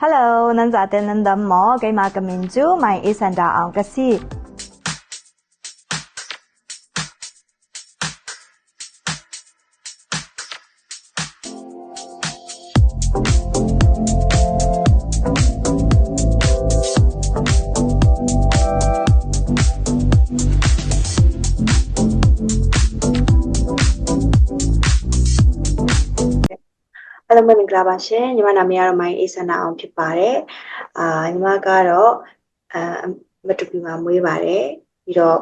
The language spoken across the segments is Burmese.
Hello, nan za ten nan dam mo kay ma kamin ju mai isan da ang kasi. အားလုံးပဲမင်္ဂလာပါရှင်ညီမနာမည်ကတော့မိုင်းအေးဆန္ဒအောင်ဖြစ်ပါတယ်အာညီမကတော့အာမတူပီမှာမွေးပါတယ်ပြီးတော့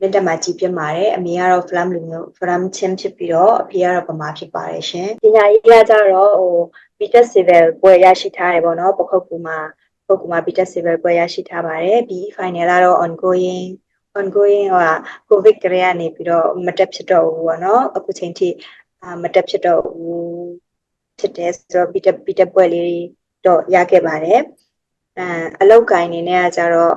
လက်တက်မှာကြီးပြတ်ပါတယ်အမေကတော့ flam လူမျိုး flam ချင်းဖြစ်ပြီးတော့အဖေကတော့ပမာဖြစ်ပါတယ်ရှင်ပညာရေးကကြတော့ဟို BTEC civil ပွဲရရှိထားတယ်ပေါ့နော်ပခုတ်ကူမှာပခုတ်ကူမှာ BTEC civil ပွဲရရှိထားပါတယ် B final ကတော့ ongoing ongoing ဟိုက covid ကလေးကနေပြီးတော့မတက်ဖြစ်တော့ဘူးပေါ့နော်အခုချိန်ထိ အာမတက်ဖြစ်တော့ဘူးဖြစ်တယ်ဆိုတော့ BTEC BTEC ပွဲလေးတော့ရခဲ့ပါတယ်အဲအလောက်ကင်နေနဲ့ကကြတော့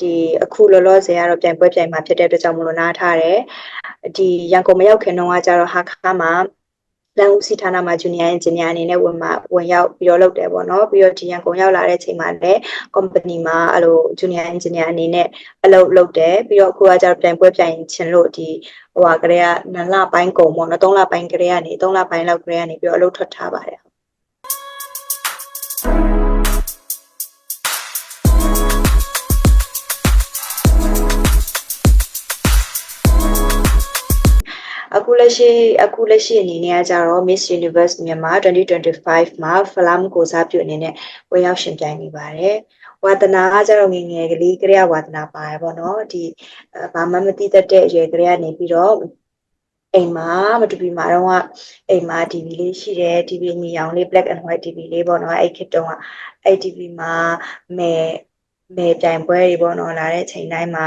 ဒီအခုလောလောဆယ်ကတော့ပြန်ပွဲပြန်မှာဖြစ်တဲ့အတွက်ကြောင့်မလို့နားထားတယ်ဒီရန်ကုန်မရောက်ခင်တော့ကကြတော့ဟာခါမှာလန်ဦးစီဌာနမှာ junior engineer အနေနဲ့ဝင်มาဝင်ရောက်ပြီးတော့လုပ်တယ်ပေါ့နော်ပြီးတော့ဒီရန်ကုန်ရောက်လာတဲ့အချိန်မှာလည်း company မှာအဲ့လို junior engineer အနေနဲ့အလုပ်လုပ်တယ်ပြီးတော့အခုကကြတော့ပြန်ပွဲပြန်ချင်လို့ဒီ ဟိုဟာကလေးက2လပိုင်းကုန်ပေါ့နော်3လပိုင်းကလေးကနေ3လပိုင်းလောက်ကလေးကနေပြီးတော့အလုပ်ထွက်ထားပါတယ်အခုလက်ရှိအခုလက်ရှိအနေနဲ့ကကြတော့ Miss Universe မြန်မာ2025မှာ Flam ကိုစားပြုအနေနဲ့ဝင်ရောက်ရှင်ပြိုင်နေပါတယ်။ ဝါသနာကကြတော့ငယ်ငယ်ကလေးကလေးကဝါသနာပါတယ်ပေါ့နော်။ဒီဘာမှမသိတတ်တဲ့အရွယ်ကလေးကနေပြီးတော့အိမ်မှာမတူပီမှာတော့ကအိမ်မှာ TV လေးရှိတယ် TV ညီအောင်လေး black and white TV လေးပေါ့နော်အဲ့ခေတ်တုန်းကအဲ့ TV မှာမဲမဲပြိုင်ပွဲတွေပေါ့နော်လာတဲ့ချိန်တိုင်းမှာ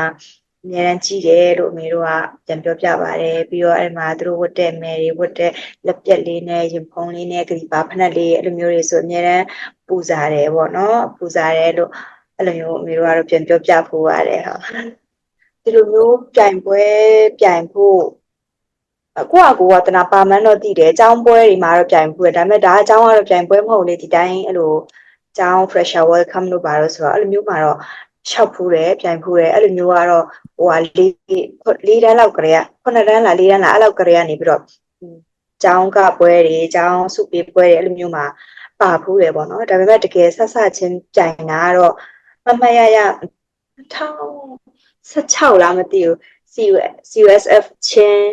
အများတန်းကြည့်တယ်လို့အမေတို့ကပြန်ပြောပြပါတယ်ပြီးတော့အဲ့မှာသူတို့ဝတ်တဲ့မဲတွေဝတ်တဲ့လက်ပြက်လေးနဲ့ရင်ဖုံးလေးနဲ့ဂရီပါဖက်နှက်လေးအဲ့လိုမျိုးတွေဆိုအများတန်းပူဇာတယ်ပေါ့နော်ပူဇာတယ်လို့အဲ့လိုမျိုးအမေတို့ကတော့ပြန်ပြောပြဖို့ပါတယ်ဟုတ်ဒီလိုမျိုးပြိုင်ပွဲပြိုင်ဖို့ကိုကကိုကတနာပါမန်တော့တည်တယ်အကြောင်းပွဲတွေမှာတော့ပြိုင်ဖို့ဒါပေမဲ့ဒါအကြောင်းကတော့ပြိုင်ပွဲမဟုတ်လေဒီတိုင်းအဲ့လိုအကြောင်း fresher welcome လို့ပါတော့ဆိုတော့အဲ့လိုမျိုးမှာတော့ ရှောက်ဖူးတယ်ပြိုင်ဖူးတယ်အဲ့လိုမျိုးကတော့ဟိုဟာလေးလေးတန်းလောက်ကလေးကခုနှစ်တန်းလားလေးတန်းလားအဲ့လောက်ကလေးကနေပြီးတော့ကျောင်းကပွဲတွေကျောင်းစုပေးပွဲတွေအဲ့လိုမျိုးမှာပါဖူးတယ်ပေါ့နော်ဒါပေမဲ့တကယ်ဆက်ဆက်ချင်းပြိုင်တာကတော့မမရရ2016လားမသိဘူး CUSF ချင်း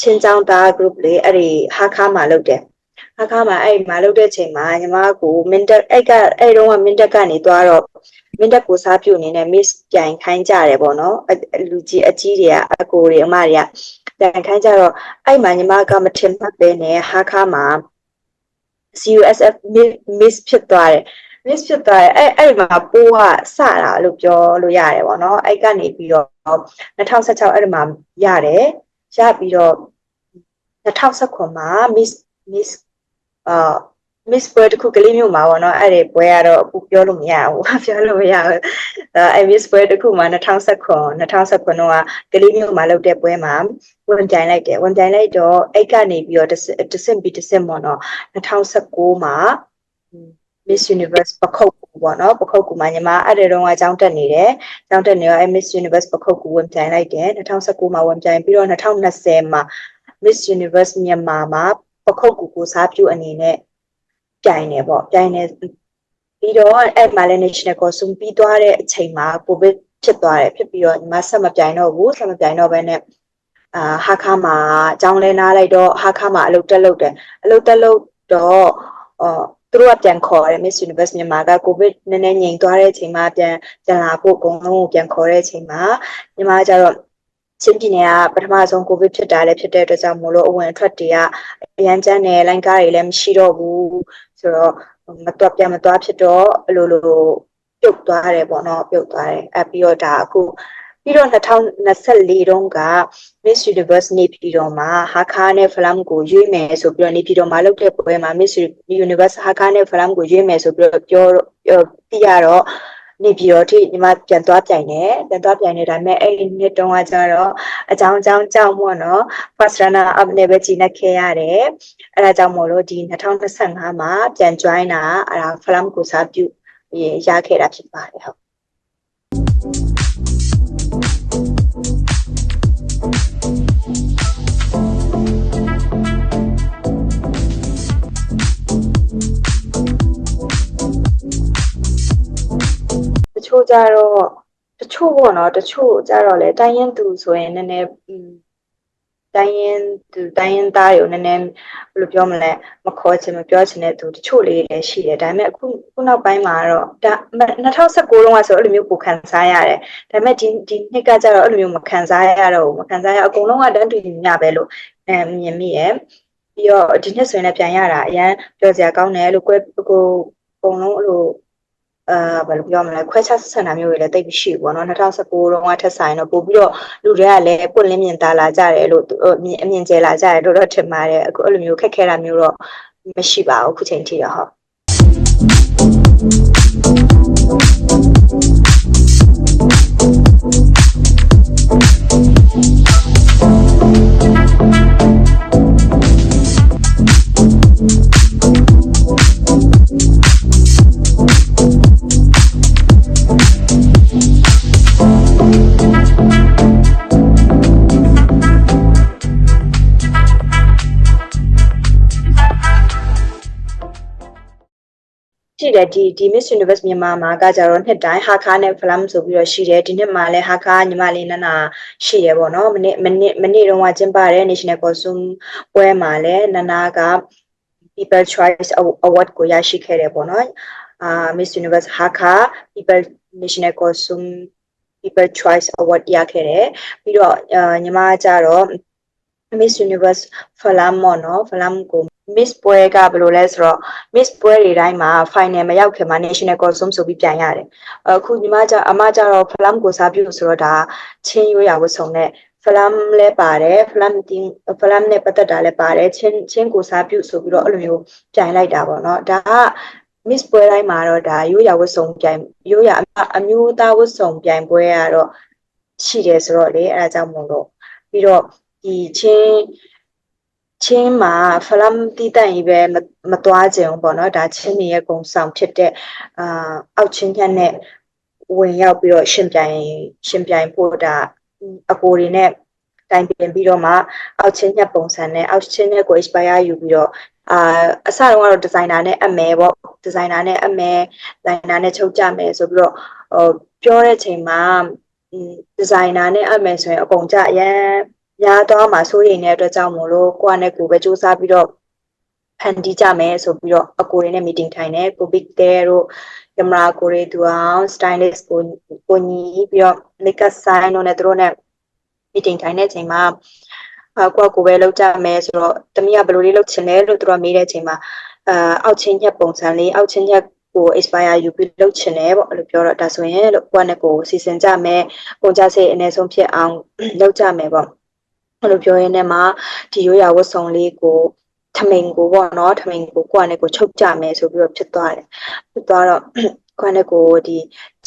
ချင်းချောင်းသား group လေးအဲ့ဒီဟာခါမှာလုပ်တယ် ဟာခါမှာအဲ့မှာလုပ်တဲ့ချိန်မှာညီမကိုမင်းတက်အဲ့ကအဲ့တုန်းကမင်းတက်ကနေသွားတော့မင်းတက်ကိုစားပြုတ်အနေနဲ့ miss ပြိုင်ခိုင်းကြတယ်ပေါ့နော်လူကြီးအကြီးတွေကအကိုတွေအမတွေကပြိုင်ခိုင်းကြတော့အဲ့မှာညီမကမထင်မှတ်ပဲနဲ့ဟာခါမှာ CUSF miss ဖြစ်သွားတယ် miss ဖြစ်သွားတယ်အဲ့အဲ့မှာပိုးကစတာလို့ပြောလို့ရတယ်ပေါ့နော်အဲ့ကနေပြီးတော့2016အဲ့ဒီမှာရတယ်ရပြီးတော့2019မှာ miss miss အာ miss ပွဲတစ်ခုကလေးမျိုးမှာပေါ့နော်အဲ့ဒီပွဲကတော့အခုပြောလို့မရဘူးပြောလို့မရဘူးအဲ့ miss ပွဲတစ်ခုမှာ2019 2019တော့ကလေးမျိုးမှာလုပ်တဲ့ပွဲမှာဝင်ပြိုင်လိုက်တယ်ဝင်ပြိုင်လိုက်တော့အဲ့ကနေပြီးတော့တဆင့်ပြီးတဆင့်ပေါ့နော်2019မှာ Miss Universe ပခုတ်ကူပေါ့နော်ပခုတ်ကူမှာညီမအဲ့ဒီတော့ကအကြောင်းတက်နေတယ်အကြောင်းတက်နေတော့အဲ့ Miss Universe ပခုတ်ကူဝင်ပြိုင်လိုက်တယ်2019မှာဝင်ပြိုင်ပြီးတော့2020မှာ Miss Universe မြန်မာမှာ ပခုတ်ကူကိုစားပြုအနေနဲ့ပြိုင်နေပေါ့ပြိုင်နေပြီးတော့အဲ့မှာလည်း national costume ပြီးသွားတဲ့အချိန်မှာ covid ဖြစ်သွားတယ်ဖြစ်ပြီးတော့ညီမဆက်မပြိုင်တော့ဘူးဆက်မပြိုင်တော့ဘဲနဲ့အာဟာခါမှာအကြောင်းလဲနားလိုက်တော့ဟာခါမှာအလုပ်တက်လုပ်တယ်အလုပ်တက်လုပ်တော့အော်သူတို့ကပြန်ခေါ်တယ် Miss Universe မြန်မာက COVID နည်းနည်းငြိမ်သွားတဲ့အချိန်မှာပြန်ပြန်လာဖို့အကုန်လုံးကိုပြန်ခေါ်တဲ့အချိန်မှာညီမကကျတော့ ချင်းပြည်နယ်ကပထမဆုံးကိုဗစ်ဖြစ်တာလည်းဖြစ်တဲ့အတွက်ကြောင့်မို့လို့အဝင်အထွက်တွေကအရန်ကျန်းတယ်လိုင်းကားတွေလည်းမရှိတော့ဘူးဆိုတော့မတွက်ပြန်မသွားဖြစ်တော့အလိုလိုပြုတ်သွားတယ်ပေါ့နော်ပြုတ်သွားတယ်အဲပြီးတော့ဒါအခုပြီးတော့2024တုန်းက Miss Universe နေပြည်တော်မှာဟာခါနဲ့ Flam ကိုရွေးမယ်ဆိုပြီးတော့နေပြည်တော်မှာလုပ်တဲ့ပွဲမှာ Miss Universe ဟာခါနဲ့ Flam ကိုရွေးမယ်ဆိုပြီးတော့ပြောသိရတော့ နေပြည်တော်ထိညီမပြန်သွားပြိုင်တယ်ပြန်သွားပြိုင်နေဒါပေမဲ့အဲ့ဒီနှစ်တုန်းကကျတော့အကြောင်းအကြောင်းကြောင့်ပေါ့နော် first runner up နဲ့ပဲကြီးနေခဲ့ရတယ်အဲ့ဒါကြောင့်မို့လို့ဒီ2025မှာပြန် join တာအဲ့ဒါ film ကိုစားပြုရခဲ့တာဖြစ်ပါတယ်ဟုတ် ကြတော့တချို့ပေါ့နော်တချို့ကြတော့လေတိုင်းရင်သူဆိုရင်နည်းနည်းอืมတိုင်းရင်သူတိုင်းရင်သားတွေကိုနည်းနည်းဘယ်လိုပြောမလဲမခေါ်ချင်မပြောချင်တဲ့သူတချို့လေးလည်းရှိတယ်ဒါပေမဲ့အခုခုနောက်ပိုင်းမှာတော့ဒါ2019လုံးကဆိုအဲ့လိုမျိုးကိုခံစားရတယ်ဒါပေမဲ့ဒီဒီနှစ်ကကြတော့အဲ့လိုမျိုးမခံစားရတော့ဘူးမခံစားရအကုန်လုံးကတန်းတူညီမျှပဲလို့အဲမြင်မိရယ်ပြီးတော့ဒီနှစ်ဆိုရင်လည်းပြန်ရတာအရန်ပြောစရာကောင်းတယ်လို့ကိုကိုအကုန်လုံးအဲ့လို အာဘယ်လိုပြောမလဲခွဲခြားဆက်ဆံတာမျိုးတွေလည်းတိတ်မရှိဘူးပေါ့နော်2019တုန်းကထက်ဆိုင်တော့ပို့ပြီးတော့လူတွေကလည်းပွင့်လင်းမြင်သာလာကြတယ်လို့အမြင်အမြင်ကျလာကြတယ်လို့တော့ထင်ပါတယ်အခုအဲ့လိုမျိုးခက်ခဲတာမျိုးတော့မရှိပါဘူးအခုချိန်ထိတော့ဟုတ် တယ်ဒီဒီ Miss Universe မြန်မာမှာကကြတော့နှစ်တိုင်းဟာခါနဲ့ film ဆိုပြီးတော့ရှိတယ်ဒီနှစ်မှာလည်းဟာခါညီမလေးနန္နာရှိတယ်ပေါ့နော်မနေ့မနေ့မနေ့တုန်းကကျင်းပတဲ့ National Costume ပွဲမှာလည်းနန္နာက People Choice Award ကိုရရှိခဲ့တယ်ပေါ့နော်အာ Miss Universe ဟာခါ People National Costume People Choice Award ရခဲ့တယ်ပြီးတော့အာညီမကကြတော့ Miss Universe film ပေါ့နော် film ကို Miss ပွဲကဘယ်လိုလဲဆိုတော့ Miss ပွဲတွေတိုင်းမှာ final မရောက်ခင်မှာ National Costume ဆိုပြီးပြန်ရတယ်အခုညီမကြအမကြတော့ film ကိုစားပြုဆိုတော့ဒါချင်းရိုးရာဝတ်စုံနဲ့ film လဲပါတယ် film team film နဲ့ပတ်သက်တာလဲပါတယ်ချင်းချင်းကိုစားပြုဆိုပြီးတော့အဲ့လိုမျိုးပြန်လိုက်တာပေါ့နော်ဒါက Miss ပွဲတိုင်းမှာတော့ဒါရိုးရာဝတ်စုံပြန်ရိုးရာအမျိုးသားဝတ်စုံပြန်ပွဲကတော့ရှိတယ်ဆိုတော့လေအဲဒါကြောင့်မို့လို့ပြီးတော့ဒီချင်း ချင်းမှာဖလမ်တီးတန့်ကြီးပဲမသွားကြအောင်ပေါ့နော်ဒါချင်းနေရဲ့ဂုံဆောင်ဖြစ်တဲ့အာအောက်ချင်းညက်နဲ့ဝင်ရောက်ပြီးတော့ရှင်ပြိုင်ရှင်ပြိုင်ဖို့ဒါအကိုတွေနဲ့တိုင်ပင်ပြီးတော့မှအောက်ချင်းညက်ပုံစံနဲ့အောက်ချင်းညက်ကို inspire ယူပြီးတော့အာအစတုန်းကတော့ဒီဇိုင်နာနဲ့အမဲပေါ့ဒီဇိုင်နာနဲ့အမဲဒီဇိုင်နာနဲ့ချုပ်ကြမယ်ဆိုပြီးတော့ဟိုပြောတဲ့ချိန်မှာဒီဇိုင်နာနဲ့အမဲဆိုရင်အကုန်ကြရန် ရသွားမှာစိုးရိမ်တဲ့အတွက်ကြောင့်မို့လို့ကိုကနဲ့ကိုပဲစူးစမ်းပြီးတော့ဖန်တီးကြမယ်ဆိုပြီးတော့အကိုတွေနဲ့ meeting ထိုင်တယ်ကိုဘစ်တဲတို့ကင်မရာကိုတွေသူအောင် stylist ကိုကိုညီပြီးတော့ makeup sign တို့နဲ့သူတို့နဲ့ meeting ထိုင်တဲ့အချိန်မှာအကိုကကိုပဲလောက်ကြမယ်ဆိုတော့တမီးကဘယ်လိုလေးလုပ်ချင်လဲလို့သူတို့မေးတဲ့အချိန်မှာအာအောက်ချင်းညက်ပုံစံလေးအောက်ချင်းညက်ကို expire ယူပြီးလုပ်ချင်တယ်ပေါ့အဲ့လိုပြောတော့ဒါဆိုရင်လို့ကိုကနဲ့ကိုစီစဉ်ကြမယ်ပုံကြစိတ်အနည်းဆုံးဖြစ်အောင်လုပ်ကြမယ်ပေါ့အဲ့ လိုပြောရင်းနဲ့မှဒီရိုးရာဝတ်စုံလေးကိုထမိန်ကိုပေါ့နော်ထမိန်ကိုကိုကနဲ့ကိုချုပ်ကြမယ်ဆိုပြီးတော့ဖြစ်သွားတယ်ဖြစ်သွားတော့ကိုကနဲ့ကိုဒီ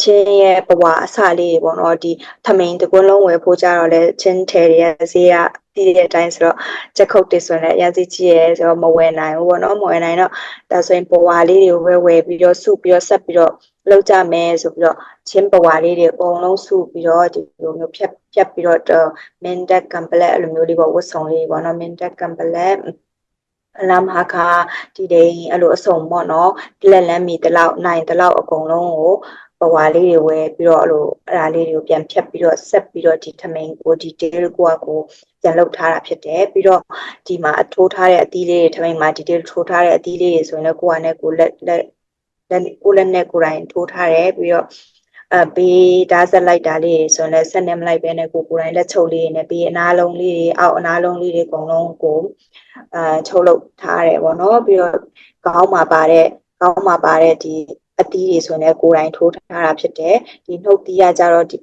ချင်းရဲ့ဘဝအစလေးပေါ့နော်ဒီထမိန်တကွန်းလုံးဝယ်ဖို့ကြတော့လဲချင်းထဲတွေရဲ့ဈေးကတည်တဲ့အတိုင်းဆိုတော့ချက်ခုတ်တွေဆိုရင်လည်းအရင်စီကြီးရဲဆိုတော့မဝယ်နိုင်ဘူးပေါ့နော်မဝယ်နိုင်တော့ဒါဆိုရင်ဘဝလေးတွေကိုပဲဝယ်ပြီးတော့စုပြီးတော့ဆက်ပြီးတော့ လောက်ကြမယ်ဆိုပြီးတော့ချင်းဘဝလေးတွေအကုန်လုံးစုပြီးတော့ဒီလိုမျိုးဖြတ်ဖြတ်ပြီးတော့ min deck complet အဲ့လိုမျိုးလေးပေါ့ဝတ်ဆောင်လေးပေါ့နော် min deck complet အလမ်ဟာခါဒီဒိန်အဲ့လိုအစုံပေါ့နော်လက်လန်းမီတလောက်နိုင်တလောက်အကုန်လုံးကိုဘဝလေးတွေဝယ်ပြီးတော့အဲ့လိုအဲ့ဒါလေးတွေကိုပြန်ဖြတ်ပြီးတော့ဆက်ပြီးတော့ဒီထမိန်ကိုဒီ detail ကိုကကိုပြန်လုပ်ထားတာဖြစ်တယ်ပြီးတော့ဒီမှာအထိုးထားတဲ့အသီးလေးတွေထမိန်မှာ detail ထိုးထားတဲ့အသီးလေးတွေဆိုရင်လည်းကိုကနဲ့ကိုလက်လက် လက်ကိုလက်နဲ့ကိုယ်တိုင်ထိုးထားတယ်ပြီးတော့အဘေးဓာတ်ဆက်လိုက်တာလေးဆိုရင်လည်းဆက်နေမလိုက်ပဲနဲ့ကိုကိုယ်တိုင်လက်ချုပ်လေးနဲ့ပြီးအနားလုံးလေးတွေအောက်အနားလုံးလေးတွေအကုန်လုံးကိုအာချုပ်လုပ်ထားတယ်ပေါ့နော်ပြီးတော့ခေါင်းမှာပါတဲ့ခေါင်းမှာပါတဲ့ဒီအသီးတွေဆိုရင်လည်းကိုယ်တိုင်ထိုးထားတာဖြစ်တယ်ဒီနှုတ်သီးကကြတော့ဒီ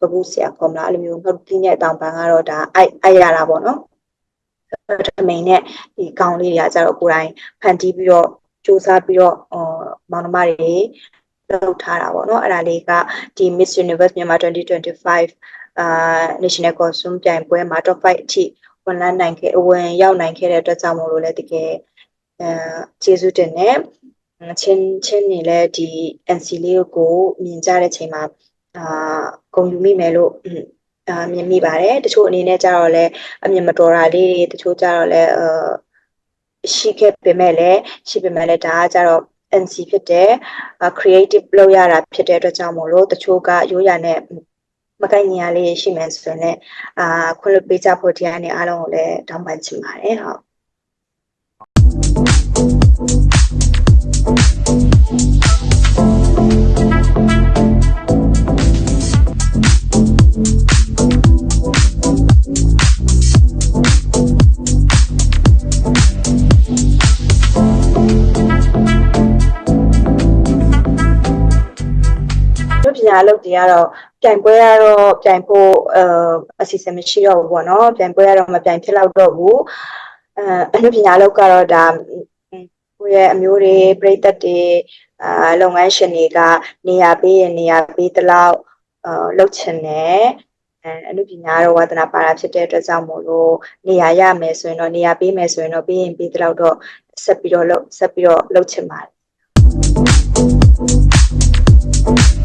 ပပုဆရာခေါ်မလားအဲ့လိုမျိုးနှုတ်သီးနဲ့တောင်ပန်းကတော့ဒါအိုက်အိုက်ရတာပေါ့နော်ထမိန်နဲ့ဒီကောင်းလေးတွေကကြတော့ကိုယ်တိုင်ဖန်တီးပြီးတော့ စူးစမ်းပြီးတော့အော်မောင်နှမတွေလုပ်ထားတာပေါ့နော်အဲ့ဒါလေးကဒီ Miss Universe မြန်မာ2025အာ National Costume ပြိုင်ပွဲမှာ top 5အထိဝင်လန်းနိုင်ခဲ့ဝင်ရောက်နိုင်ခဲ့တဲ့အတွက်ကြောင့်မို့လို့လည်းတကယ်အဲကျေးဇူးတင်တယ်ချင်းချင်းနေလဲဒီ NC လေးကိုမြင်ကြတဲ့ချိန်မှာအာဂုဏ်ယူမိမယ်လို့အာမြင်မိပါတယ်တချို့အနေနဲ့ကြတော့လဲအမြင်မတော်တာလေးတွေတချို့ကြတော့လဲအာ ရှိခဲ့ပေမဲ့လည်းရှိပေမဲ့လည်းဒါကကြတော့ NC ဖြစ်တဲ့ creative လုပ်ရတာဖြစ်တဲ့အတွက်ကြောင့်မို့လို့တချို့ကရိုးရာနဲ့မကိုက်ညီရလေးရှိမယ်ဆိုရင်လည်းအာခွင့်လွှတ်ပေးကြဖို့တရားနဲ့အားလုံးကိုလည်းတောင်းပန်ချင်ပါတယ်ဟုတ်တို့ တွေကတော့ပြိုင်ပွဲကတော့ပြိုင်ဖို့အအစီအစဉ်မရှိတော့ဘူးပေါ့နော်ပြိုင်ပွဲကတော့မပြိုင်ဖြစ်တော့တော့ဘူးအဲအနုပညာအလုပ်ကတော့ဒါကိုယ့်ရဲ့အမျိုးတွေပြိသက်တွေအာလုပ်ငန်းရှင်တွေကနေရာပေးရင်နေရာပေးတလောက်အာလုပ်ချင်တယ်အဲအနုပညာတော့ဝါသနာပါတာဖြစ်တဲ့အတွက်ကြောင့်မို့လို့နေရာရမယ်ဆိုရင်တော့နေရာပေးမယ်ဆိုရင်တော့ပေးရင်ပေးတလောက်တော့ဆက်ပြီးတော့လုပ်ဆက်ပြီးတော့လုပ်ချင်ပါတယ်